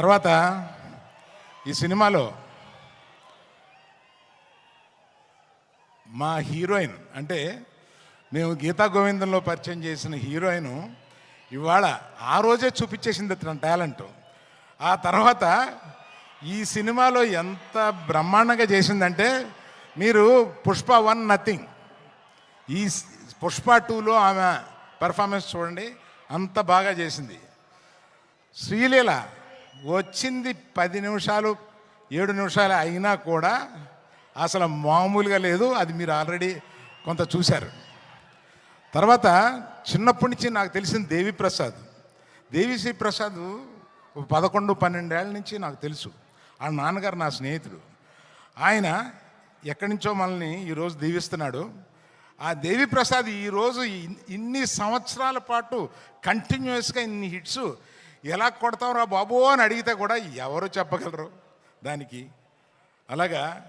తర్వాత ఈ సినిమాలో మా హీరోయిన్ అంటే మేము గీతా గోవిందంలో పరిచయం చేసిన హీరోయిన్ ఇవాళ ఆ రోజే చూపించేసింది తన టాలెంట్. ఆ తర్వాత ఈ సినిమాలో ఎంత బ్రహ్మాండంగా చేసిందంటే మీరు పుష్ప వన్ నథింగ్. ఈ పుష్ప టూలో ఆమె పెర్ఫార్మెన్స్ చూడండి అంత బాగా చేసింది. శ్రీలీల వచ్చింది పది నిమిషాలు ఏడు నిమిషాలు అయినా కూడా అసలు మామూలుగా లేదు. అది మీరు ఆల్రెడీ కొంత చూశారు. తర్వాత చిన్నప్పటి నుంచి నాకు తెలిసిన దేవి ప్రసాద్. దేవిశ్రీ ప్రసాద్ పదకొండు పన్నెండేళ్ళ నుంచి నాకు తెలుసు. ఆ నాన్నగారు నా స్నేహితుడు. ఆయన ఎక్కడి నుంచో మనల్ని ఈరోజు దీవిస్తున్నాడు. ఆ దేవి ప్రసాద్ ఈరోజు ఇన్ని సంవత్సరాల పాటు కంటిన్యూస్గా ఇన్ని హిట్స్ ఎలా కొడతావురా బాబు అని అడిగితే కూడా ఎవరు చెప్పగలరు దానికి? అలాగా?